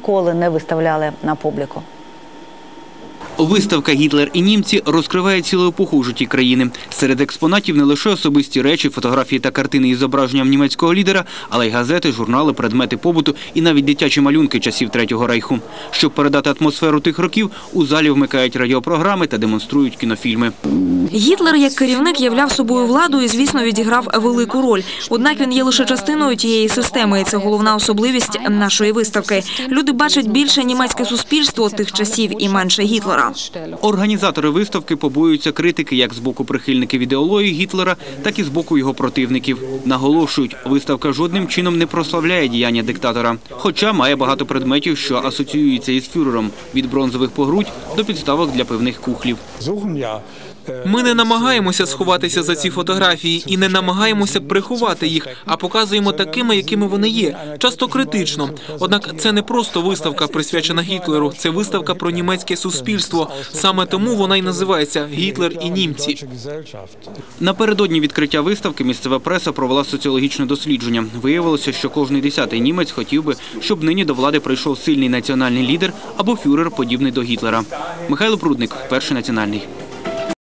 ніколи не виставляли на публіку. Виставка Гітлер і німці розкриває цілу епоху у житті країни. Серед експонатів не лише особисті речі, фотографії та картини із зображенням німецького лідера, але й газети, журнали, предмети побуту і навіть дитячі малюнки часів Третього рейху. Щоб передати атмосферу тих років, у залі вмикають радіопрограми та демонструють кінофільми. Гітлер як керівник являв собою владу і, звісно, відіграв велику роль. Однак він є лише частиною тієї системи, і це головна особливість нашої виставки. Люди бачать більше німецьке суспільство тих часів і менше Гітлера. Організатори виставки побоюються критики як з боку прихильників ідеології Гітлера, так і з боку його противників. Наголошують, виставка жодним чином не прославляє діяння диктатора, хоча має багато предметів, що асоціюються із фюрером – від бронзових погрудь до підставок для пивних кухлів. Ми не намагаємося сховатися за ці фотографії і не намагаємося приховати їх, а показуємо такими, якими вони є, часто критично. Однак це не просто виставка присвячена Гітлеру, це виставка про німецьке суспільство. Саме тому вона й називається Гітлер і німці. Напередодні відкриття виставки місцева преса провела соціологічне дослідження. Виявилося, що кожний десятий німець хотів би, щоб нині до влади прийшов сильний національний лідер або фюрер, подібний до Гітлера. Михайло Прудник, перший національний.